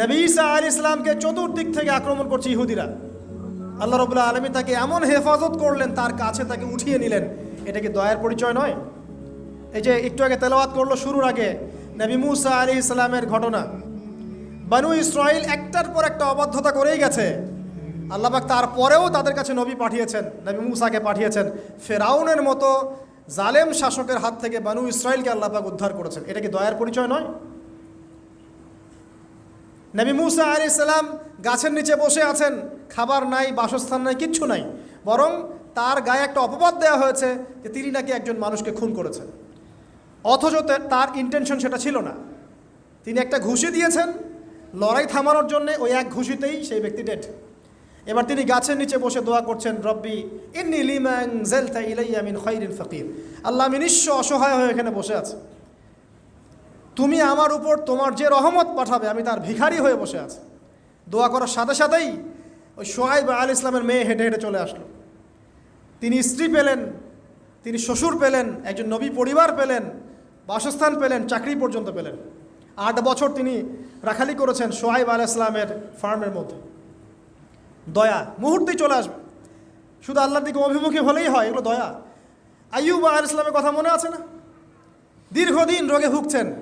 নবী ঈসা আলী ইসলামকে চতুর্দিক থেকে আক্রমণ করছে ইহুদিরা। আল্লাহ রবুল্লাহ আলমী তাকে এমন হেফাজত করলেন, তার কাছে তাকে উঠিয়ে নিলেন। এটা কি দয়ার পরিচয় নয়? এই যে একটু আগে তেলাওয়াত করল শুরুর আগে, নবী মুসা আলী ইসলামের ঘটনা। বানু ইসরাইল একটার পর একটা অবাধ্যতা করেই গেছে। আল্লাহবাক তারপরেও তাদের কাছে নবী পাঠিয়েছেন, নবী মুসাকে পাঠিয়েছেন। ফেরাউনের মতো জালেম শাসকের হাত থেকে বানু ইসরায়েলকে আল্লাহবাক উদ্ধার করেছেন। এটা কি দয়ার পরিচয় নয়? নবী মুসা আলি সাল্লাম গাছের নিচে বসে আছেন, খাবার নাই, বাসস্থান নাই, কিচ্ছু নাই। বরং তার গায়ে একটা অপবাদ দেওয়া হয়েছে যে তিনি নাকি একজন মানুষকে খুন করেছেন। অথচ তার ইন্টেনশন সেটা ছিল না। তিনি একটা ঘুষি দিয়েছেন, লড়াই থামানোর জন্য ওই এক ঘুষিতেই সেই ব্যক্তি ডেড এবার তিনি গাছের নিচে বসে দোয়া করছেন, রব্বি, ইন্নি লিমাং জেলতা ইলাইয়া মিন খৈরিন ফকির। আল্লাহ আমি নিঃস্ব অসহায় হয়ে এখানে বসে আছি। তুমি আমার উপর তোমার যে রহমত পাঠাবে, আমি তার ভিখারি হয়ে বসে আছি। দোয়া করার সাথে সাথেই ওই সোহাইব আল ইসলামের মেয়ে হেঁটে হেঁটে চলে আসলো। তিনি স্ত্রী পেলেন, তিনি শ্বশুর পেলেন, একজন নবী পরিবার পেলেন, বাসস্থান পেলেন, চাকরি পর্যন্ত পেলেন। আট বছর তিনি রাখালি করেছেন সোহাইব আল ইসলামের ফার্মের মধ্যে। দয়া, মুহূর্তেই চলে আসবে। শুধু আল্লাহর দিকে অভিমুখী হলেই হয়, এগুলো দয়া। আইয়ুব আল ইসলামের কথা মনে আছে না? দীর্ঘদিন রোগে ভুগছেন।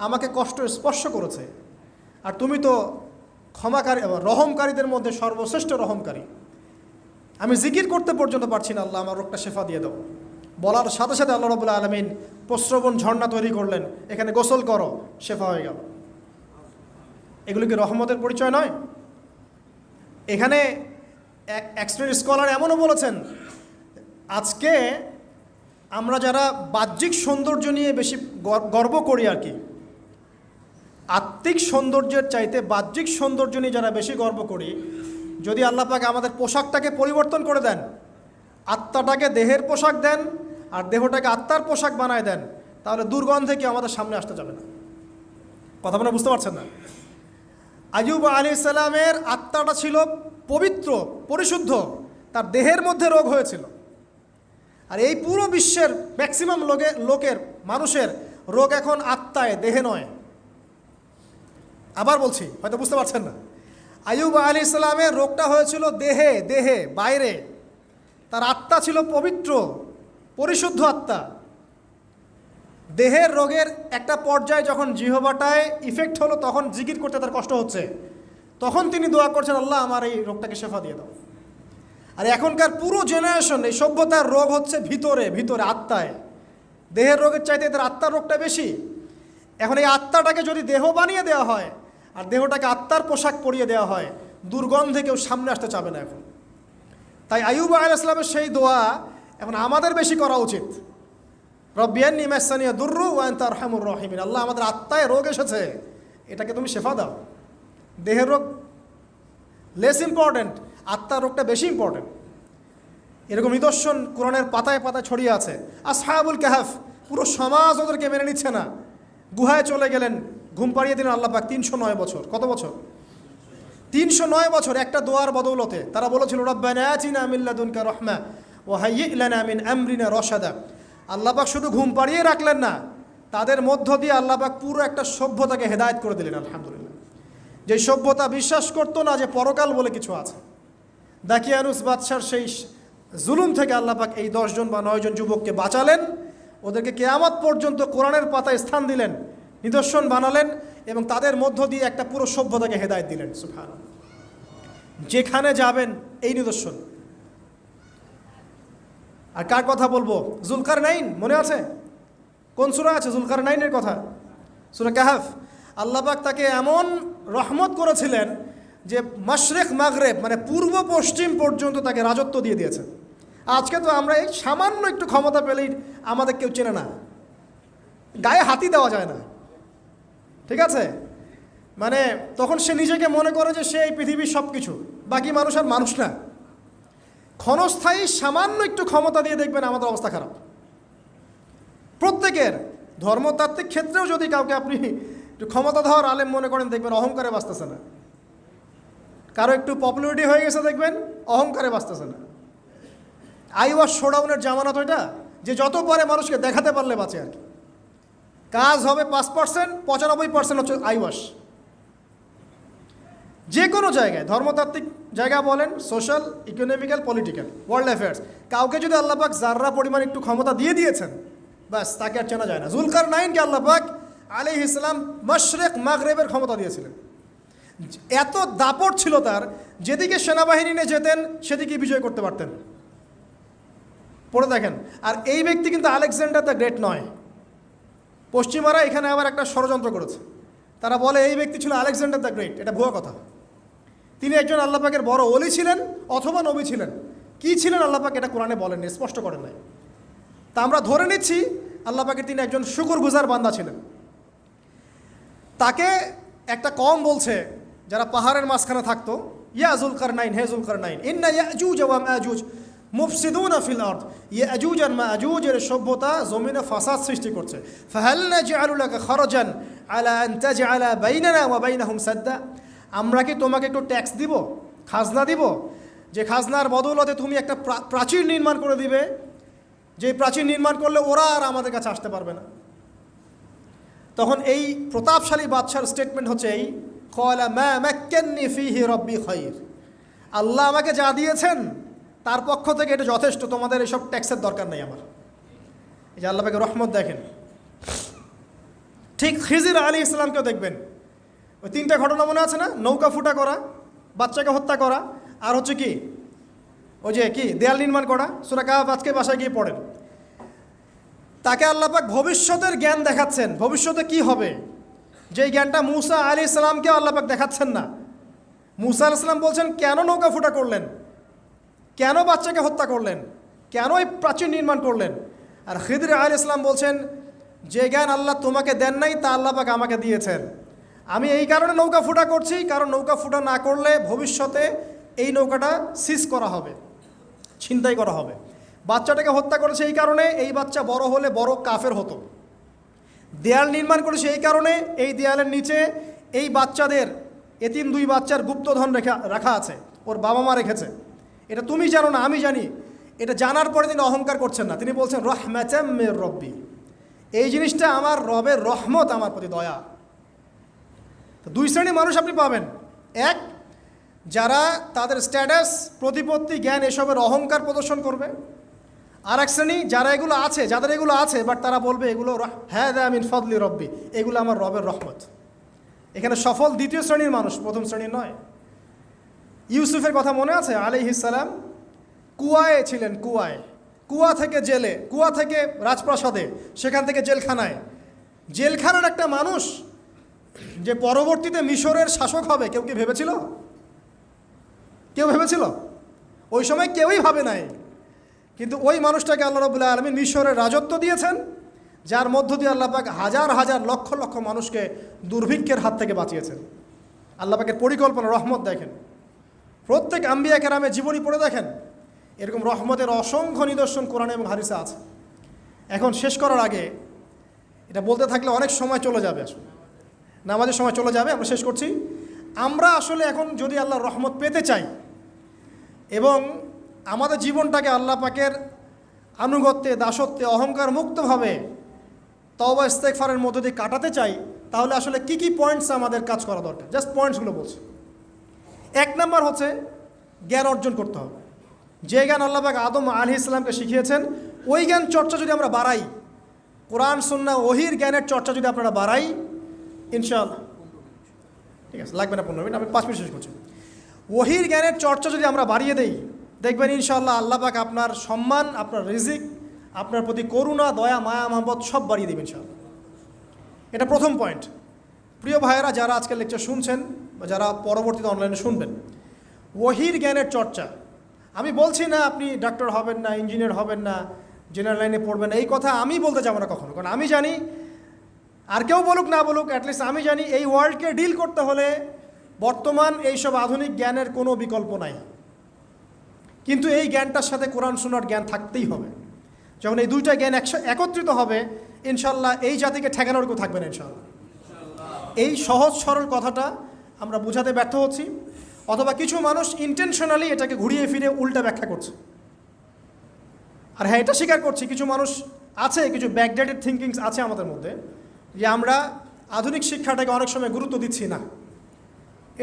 আমাকে কষ্ট স্পর্শ করেছে। আর তুমি তো ক্ষমাকারী রহমকারীদের মধ্যে সর্বশ্রেষ্ঠ রহমকারী। আমি জিকির করতে পর্যন্ত পারছি না, আল্লাহ আমার রোগটা শেফা দিয়ে দাও। বলার সাথে সাথে আল্লাহ রবুল্লা আলমিন প্রশ্রবণ ঝর্ণা তৈরি করলেন। এখানে গোসল করো, শেফা হয়ে গেল। এগুলো কি রহমতের পরিচয় নয়? এখানে এক এক স্কলার এমনও বলেছেন, আজকে আমরা যারা বাহ্যিক সৌন্দর্য নিয়ে বেশি গর- গর্ব করি আর কি আত্মিক সৌন্দর্যের চাইতে বাহ্যিক সৌন্দর্য নিয়ে যারা বেশি গর্ব করি, যদি আল্লাহ পাক আমাদের পোশাকটাকে পরিবর্তন করে দেন, আত্মাটাকে দেহের পোশাক দেন, আর দেহটাকে আত্মার পোশাক বানায় দেন, তাহলে দুর্গন্ধে কি আমাদের সামনে আসতে যাবে না। কথা মনে বুঝতে পারছেন না? আয়ুব আলী সালামের আত্মাটা ছিল পবিত্র, পরিশুদ্ধ, তার দেহের মধ্যে রোগ হয়েছিল। আর এই পুরো বিশ্বের ম্যাক্সিমাম লোকে লোকের, মানুষের রোগ এখন আত্মায়, দেহে নয়। আবার বলছি, হয়তো বুঝতে পারছেন না। আয়ুব আলী ইসলামের রোগটা হয়েছিল দেহে দেহে, বাইরে। তার আত্মা ছিল পবিত্র, পরিশুদ্ধ আত্মা। দেহের রোগের একটা পর্যায়ে যখন জিহবাটায় ইফেক্ট হলো, তখন জিকির করতে তার কষ্ট হচ্ছে। তখন তিনি দোয়া করছেন, আল্লাহ, আমার এই রোগটাকে শেফা দিয়ে দাও। আর এখনকার পুরো জেনারেশন এই সভ্যতার রোগ হচ্ছে ভিতরে ভিতরে, আত্মায়। দেহের রোগের চাইতে এদের আত্মার রোগটা বেশি। এখন এই আত্মাটাকে যদি দেহ বানিয়ে দেওয়া হয় আর দেহটাকে আত্মার পোশাক পরিয়ে দেওয়া হয়। দুর্গন্ধে কেউ সামনে আসতে চাবে না এখন। তাই আয়ুব আল ইসলামের সেই দোয়া এখন আমাদের বেশি করা উচিত। রব্বিয়ান নিমাসানিয়া দুর্রু ওয়ান তার হামুর রহিমিন। আল্লাহ আমাদের আত্মায় রোগ এসেছে। এটাকে তুমি শেফা দাও। দেহের রোগ লেস ইম্পর্ট্যান্ট আত্মার রোগটা বেশি ইম্পর্ট্যান্ট এরকম নিদর্শন কোরআনের পাতায় পাতায় ছড়িয়ে আছে। আর সাহাবুল কাহাফ, পুরো সমাজ ওদেরকে মেনে নিচ্ছে না। গুহায় চলে গেলেন। ঘুম পাড়িয়ে দিলেন আল্লাহ পাক, তিনশো নয় বছর। কত বছর? তিনশো নয় বছর একটা দোয়ার বদৌলতে তারা বলেছিল, রব্বানা রহমা ও মিন আমরিনা রশাদা। আল্লাহ শুধু ঘুম পাড়িয়ে রাখলেন না, তাদের মধ্য দিয়ে আল্লাহ পাক পুরো একটা সভ্যতাকে হেদায়েত করে দিলেন, আলহামদুলিল্লাহ। যে সভ্যতা বিশ্বাস করতো না যে পরকাল বলে কিছু আছে। দাকিয়ানুস বাদশার সেই জুলুম থেকে আল্লাহ পাক এই দশজন বা নয়জন যুবককে বাঁচালেন, ওদেরকে কেয়ামত পর্যন্ত কোরআনের পাতায় স্থান দিলেন। নিদর্শন বানালেন এবং তাদের মধ্য দিয়ে একটা পুরো সভ্যতাকে হেদায়ত দিলেন সুফান যেখানে যাবেন এই নিদর্শন। আর কার কথা বলব? জুলকার নাইন মনে আছে? কোন সুরা আছে? জুলকার নাইনের কথা? সুরা কাহাফ। আল্লাহবাক তাকে এমন রহমত করেছিলেন যে মাশরেক, মাগরেব মানে পূর্ব পশ্চিম পর্যন্ত তাকে রাজত্ব দিয়ে দিয়েছে আজকে তো আমরা এই সামান্য একটু ক্ষমতা পেলেই আমাদের কেউ চেনে না। গায়ে হাতি দেওয়া যায় না। ঠিক আছে? মানে তখন সে নিজেকে মনে করে যে সে এই পৃথিবীর সব কিছু বাকি মানুষ আর মানুষ না। ক্ষণস্থায়ী সামান্য একটু ক্ষমতা দিয়ে দেখবেন আমাদের অবস্থা খারাপ। প্রত্যেকের ধর্মতাত্ত্বিক ক্ষেত্রেও যদি কাউকে আপনি একটু ক্ষমতাধর আলেম মনে করেন, দেখবেন অহংকারে বাঁচতেছে না। কারও একটু পপুলারিটি হয়ে গেছে, দেখবেন অহংকারে বাঁচতেছে না। আই ওয়াশ শোডাউনের জামানত ওইটা, যে যত পারে মানুষকে দেখাতে পারলে বাঁচে আর কি। কাজ হবে পাঁচ পার্সেন্ট, পঁচানব্বই পার্সেন্ট হচ্ছে আই ওয়াশ যে কোনো জায়গায়, ধর্মতাত্ত্বিক জায়গা বলেন, social, economical, political, world affairs, কাউকে যদি আল্লাপাক জাররা পরিমাণ একটু ক্ষমতা দিয়ে দিয়েছেন, ব্যাস, তাকে আর চেনা যায় না। জুলকার নাইনকে আল্লাপাক আলি ইসলাম মশরেক মাগরেবের ক্ষমতা দিয়েছিলেন। এত দাপট ছিল তার, যেদিকে সেনাবাহিনী নিয়ে যেতেন সেদিকে বিজয় করতে পারতেন। পড়ে দেখেন। আর এই ব্যক্তি কিন্তু আলেকজান্ডার দ্য গ্রেট নয়। পশ্চিমারা এখানে আবার একটা ষড়যন্ত্র করেছে। তারা বলে, এই ব্যক্তি ছিল আলেকজান্ডার দ্য গ্রেট, এটা ভুয়া কথা। তিনি একজন আল্লাপাকের বড় অলি ছিলেন অথবা নবী ছিলেন। কী ছিলেন আল্লাপাক এটা কোরআনে বলেননি, স্পষ্ট করেন নাই। তা আমরা ধরে নিচ্ছি আল্লাপাকের তিনি একজন শুকুর গুজার বান্দা ছিলেন। তাকে একটা কম বলছে, যারা পাহাড়ের মাঝখানে থাকতো, ইয়া জুলকার নাইন হে জুলকার নাইন ইন্না ইয়াজুজ ওয়া মাজুজ। মুফসিদুনা ফিল আরদ। ইয়াজুজ আর মাজুজ এর সভ্যতা জমিনে ফাসাদ সৃষ্টি করছে। ফাহাল নাজআলু লাকা খরজান আলা আন তাজআলা বাইনানা ওয়া বাইনাহুম সাদ্দা। আমরা কি তোমাকে একটু ট্যাক্স দিব? খাজনা দিব? যে খাজনার বদৌলতে তুমি একটা প্রা- প্রাচীর নির্মাণ করে দিবে। যে প্রাচীর নির্মাণ করলে ওরা আর আমাদের কাছে আসতে পারবে না। তখন এই প্রতাপশালী বাদশার স্টেটমেন্ট হচ্ছে এই কয়লা ম্যা ম্যাক্কেন্নি ফিহি রব্বি খৈর আল্লাহ আমাকে যা দিয়েছেন তার পক্ষ থেকে এটা যথেষ্ট, তোমাদের এসব ট্যাক্সের দরকার নেই আমার। এই যে আল্লাহকে রহমত দেখেন। ঠিক খিজির আলী ইসলামকেও দেখবেন। ওই তিনটা ঘটনা মনে আছে না? নৌকা ফুটা করা, বাচ্চাকে হত্যা করা, আর হচ্ছে কি, ওই যে কি, দেয়াল নির্মাণ করা, সুরা কাহাব আজকে বাসায় গিয়ে পড়েন। তাকে আল্লাপাক ভবিষ্যতের জ্ঞান দেখাচ্ছেন। ভবিষ্যতে কি হবে? যেই জ্ঞানটা মুসা আলী ইসলামকে আল্লাপাক দেখাচ্ছেন না। মুসা আল ইসলাম বলছেন, কেন নৌকা ফুটা করলেন? কেন বাচ্চাকে হত্যা করলেন? কেন এই প্রাচীর নির্মাণ করলেন? আর খিদির আলী ইসলাম বলছেন, যে জ্ঞান আল্লাহ তোমাকে দেন নাই, তা আল্লাহ আল্লাপাক আমাকে দিয়েছেন। আমি এই কারণে নৌকা ফুটা করছি, কারণ নৌকা ফুটা না করলে ভবিষ্যতে এই নৌকাটা সিজ করা হবে, ছিনতাই করা হবে। বাচ্চাটাকে হত্যা করেছে এই কারণে, এই বাচ্চা বড় হলে বড় কাফের হতো। দেয়াল নির্মাণ করেছে এই কারণে, এই দেয়ালের নিচে এই বাচ্চাদের, এতিম দুই বাচ্চার গুপ্তধন রেখা, রাখা আছে, ওর বাবা মা রেখেছে। এটা তুমি জানো না, আমি জানি। এটা জানার পরে তিনি অহংকার করছেন না। তিনি বলছেন রহম্যাচাম মের রব্বি। এই জিনিসটা আমার রবের রহমত আমার প্রতি দয়া। তো দুই শ্রেণির মানুষ আপনি পাবেন। এক, যারা তাদের স্ট্যাটাস প্রতিপত্তি, জ্ঞান এসবের অহংকার প্রদর্শন করবে। আর এক শ্রেণি, যারা এগুলো আছে, যাদের এগুলো আছে বাট তারা বলবে, এগুলো হ্যাঁ দা মিন ফদলি রব্বি। এগুলো আমার রবের রহমত। এখানে সফল দ্বিতীয় শ্রেণির মানুষ, প্রথম শ্রেণির নয়। ইউসুফের কথা মনে আছে? আলিহিসাল্লাম কুয়ায় ছিলেন, কুয়ায়। কুয়া থেকে জেলে, কুয়া থেকে রাজপ্রাসাদে, সেখান থেকে জেলখানায়। জেলখানার একটা মানুষ যে পরবর্তীতে মিশরের শাসক হবে, কেউ কি ভেবেছিল? কেউ ভেবেছিল? ওই সময় কেউই ভাবে নাই। কিন্তু ওই মানুষটাকে আল্লাহ রবুল্লাহ আলমী মিশরের রাজত্ব দিয়েছেন, যার মধ্য দিয়ে আল্লাহ পাক হাজার হাজার লক্ষ লক্ষ মানুষকে দুর্ভিক্ষের হাত থেকে বাঁচিয়েছেন। আল্লাহ পাকের পরিকল্পনা, রহমত দেখেন। প্রত্যেক আম্বিয়া কেরামে জীবনী পড়ে দেখেন। এরকম রহমতের অসংখ্য নিদর্শন কোরআন এবং হারিসা আছে। এখন শেষ করার আগে এটা বলতে থাকলে অনেক সময় চলে যাবে আসলে। নামাজের সময় চলে যাবে, আমরা শেষ করছি। আমরা আসলে এখন যদি আল্লাহর রহমত পেতে চাই এবং আমাদের জীবনটাকে আল্লাহ পাকের আনুগত্যে, দাসত্বে, অহংকার মুক্তভাবে তওবা ইস্তেকফারের মধ্য দিয়ে কাটাতে চাই, তাহলে আসলে কি কি পয়েন্টস আমাদের কাজ করা দরকার? জাস্ট পয়েন্টসগুলো বলছি। এক নাম্বার হচ্ছে জ্ঞান অর্জন করতে হবে। যে জ্ঞান আল্লাহ পাক আদম আলি ইসলামকে শিখিয়েছেন, ওই জ্ঞান চর্চা যদি আমরা বাড়াই, কোরআন সুন্না ওহির জ্ঞানের চর্চা যদি আপনারা বাড়াই, ইনশাআল্লাহ। ঠিক আছে, লাগবে না পনেরো মিনিট, আমি পাঁচ মিনিট শেষ করছি। ওহির জ্ঞানের চর্চা যদি আমরা বাড়িয়ে দেই, দেখবেন ইনশাআল্লাহ আল্লাহ পাক আপনার সম্মান, আপনার রিজিক, আপনার প্রতি করুণা, দয়া, মায়া, মহব্বত সব বাড়িয়ে দেবেন ইনশাআল্লাহ। এটা প্রথম পয়েন্ট প্রিয় ভাইয়েরা, যারা আজকের লেকচার শুনছেন যারা পরবর্তীতে অনলাইনে শুনবেন। ওহির জ্ঞানের চর্চা। আমি বলছি না আপনি ডাক্তার হবেন না ইঞ্জিনিয়ার হবেন না জেনারেল লাইনে পড়বেন না, এই কথা আমি বলতে যাব না কখনো। কারণ আমি জানি, আর কেউ বলুক না বলুক অ্যাটলিস্ট আমি জানি এই ওয়ার্ল্ডকে ডিল করতে হলে বর্তমান এইসব আধুনিক জ্ঞানের কোনো বিকল্প নাই। কিন্তু এই জ্ঞানটার সাথে কোরআন শোনার জ্ঞান থাকতেই হবে। যখন এই দুইটা জ্ঞান একত্রিত হবে ইনশাল্লাহ এই জাতিকে ঠেকানোর কেউ থাকবে না ইনশাল্লাহ এই সহজ, সরল কথাটা আমরা বোঝাতে ব্যর্থ হচ্ছি, অথবা কিছু মানুষ ইন্টেনশনালি এটাকে ঘুরিয়ে ফিরে উল্টা ব্যাখ্যা করছে। আর হ্যাঁ এটা স্বীকার করছি, কিছু মানুষ আছে, কিছু ব্যাকডেটেড থিঙ্কিংস আছে আমাদের মধ্যে, যে আমরা আধুনিক শিক্ষাটাকে অনেক সময় গুরুত্ব দিচ্ছি না।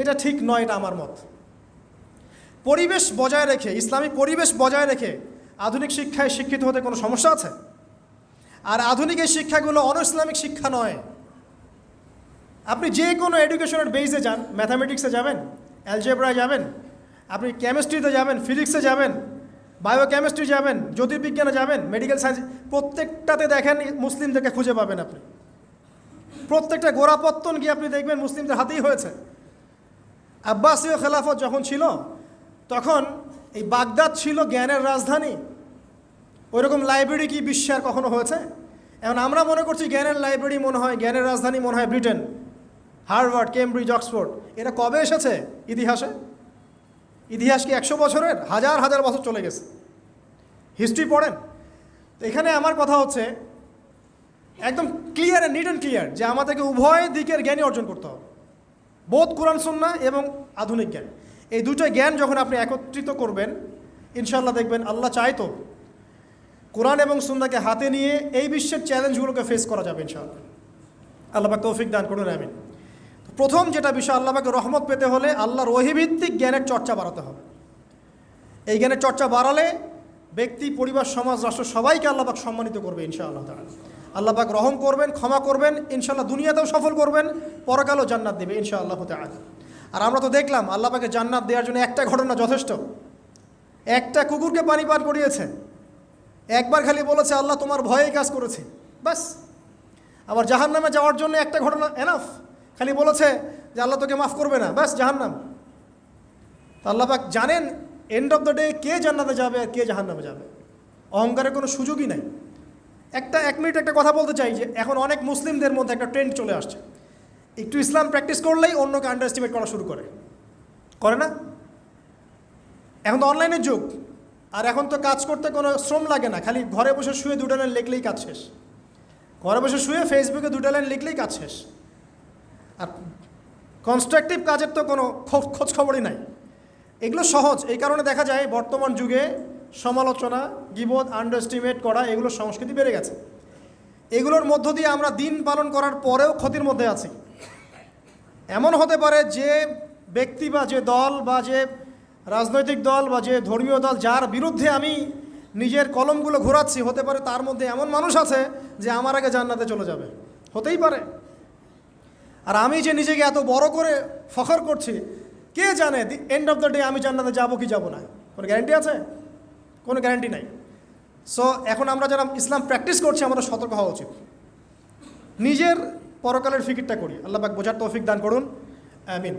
এটা ঠিক নয়, এটা আমার মত। পরিবেশ বজায় রেখে, ইসলামিক পরিবেশ বজায় রেখে আধুনিক শিক্ষায় শিক্ষিত হতে কোনো সমস্যা আছে? আর আধুনিক এই শিক্ষাগুলো অন ইসলামিক শিক্ষা নয় আপনি যে কোনো এডুকেশনের বেসে যান ম্যাথামেটিক্সে যাবেন অ্যালজেব্রায় যাবেন, আপনি কেমিস্ট্রিতে যাবেন ফিজিক্সে যাবেন বায়োকেমিস্ট্রি যাবেন, জ্যোতির্বিজ্ঞানে যাবেন মেডিকেল সায়েন্স প্রত্যেকটাতে দেখেন মুসলিমদেরকে খুঁজে পাবেন আপনি। প্রত্যেকটা গোড়াপত্তন গিয়ে আপনি দেখবেন মুসলিমদের হাতেই হয়েছে। আব্বাসীয় খেলাফত যখন ছিল, তখন এই বাগদাদ ছিল জ্ঞানের রাজধানী। ওইরকম লাইব্রেরি কি বিশ্বে আর কখনো হয়েছে? এখন আমরা মনে করছি জ্ঞানের লাইব্রেরি মনে হয়, জ্ঞানের রাজধানী মনে হয় ব্রিটেন। Harvard, Cambridge, Oxford. এটা কবে এসেছে ইতিহাসে? ইতিহাস কি একশো বছরের? হাজার হাজার বছর চলে গেছে। হিস্ট্রি পড়েন। তো এখানে আমার কথা হচ্ছে, একদম clear and neat and clear যে আমাদেরকে উভয় দিকের জ্ঞানই অর্জন করতে হবে। বোধ কোরআন সুন্না এবং আধুনিক জ্ঞান। এই দুটো জ্ঞান যখন আপনি একত্রিত করবেন ইনশাল্লাহ দেখবেন আল্লাহ চাইতো কোরআন এবং সুন্নাকে হাতে নিয়ে এই বিশ্বের চ্যালেঞ্জগুলোকে ফেস করা যাবে ইনশাআল্লাহ। আল্লাহবাক তৌফিক দান করুন, আমিন। প্রথম যেটা বিষয়, আল্লাহবাকে রহমত পেতে হলে আল্লাহর ওহিভিত্তিক জ্ঞানের চর্চা বাড়াতে হবে। এই জ্ঞানের চর্চা বাড়ালে ব্যক্তি, পরিবার, সমাজ, রাষ্ট্র সবাইকে আল্লাহবাক সম্মানিত করবে ইনশাআল্লাহ আল্লাহবাক রহম করবেন, ক্ষমা করবেন, ইনশাআল্লাহ দুনিয়াতেও সফল করবেন, পরকালও জান্নাত দেবে ইনশাআল্লাহ তাআলা। আর আমরা তো দেখলাম, আল্লাহবাকে জান্নাত দেওয়ার জন্য একটা ঘটনা যথেষ্ট। একটা কুকুরকে পানি পান করিয়েছে। একবার খালি বলেছে, আল্লাহ তোমার ভয়ে কাজ করেছে। বাস আবার জাহান নামে যাওয়ার জন্য একটা ঘটনা এনাফ খালি বলেছে যে আল্লাহ তোকে মাফ করবে না, ব্যাস, জাহান্নাম। তা আল্লাহ পাক জানেন এন্ড অফ দ্য ডে কে জান্নাতে যাবে আর কে জাহান্নামে যাবে। অহংকারের কোনো সুযোগই নাই। একটা, এক মিনিট একটা কথা বলতে চাই যে এখন অনেক মুসলিমদের মধ্যে একটা ট্রেন্ড চলে আসছে। একটু ইসলাম প্র্যাকটিস করলেই অন্যকে আন্ডার এস্টিমেট করা শুরু করে। করে না? এখন তো অনলাইনের যুগ। আর এখন তো কাজ করতে কোনো শ্রম লাগে না। খালি ঘরে বসে শুয়ে দুটো লাইন লিখলেই কাজ শেষ। ঘরে বসে শুয়ে ফেসবুকে দুটো লাইন লিখলেই কাজ শেষ। আর কনস্ট্রাকটিভ কাজের তো কোনো খোঁজ খবরই নাই। এগুলো সহজ, এই কারণে দেখা যায় বর্তমান যুগে সমালোচনা গিবোধ আন্ডারস্টিমেট করা, এগুলো সংস্কৃতি বেড়ে গেছে। এগুলোর মধ্য দিয়ে আমরা দিন পালন করার পরেও ক্ষতির মধ্যে আছি। এমন হতে পারে যে ব্যক্তি বা যে দল বা যে রাজনৈতিক দল বা যে ধর্মীয় দল, যার বিরুদ্ধে আমি নিজের কলমগুলো ঘোরাচ্ছি, হতে পারে তার মধ্যে এমন মানুষ আছে যে আমার আগে জান্নাতে চলে যাবে। হতেই পারে। আর আমি যে নিজেকে এত বড় করে ফখর করছি, কে জানে the end of the day আমি জান্নাতে যাব কি যাব না? কোনো গ্যারান্টি আছে? কোনো গ্যারান্টি নাই। সো এখন আমরা যারা ইসলাম প্র্যাকটিস করছি আমাদের সতর্ক হওয়া উচিত। নিজের পরকালের ফিকিরটা করি। আল্লাহ বোঝার তৌফিক দান করুন। আমিন।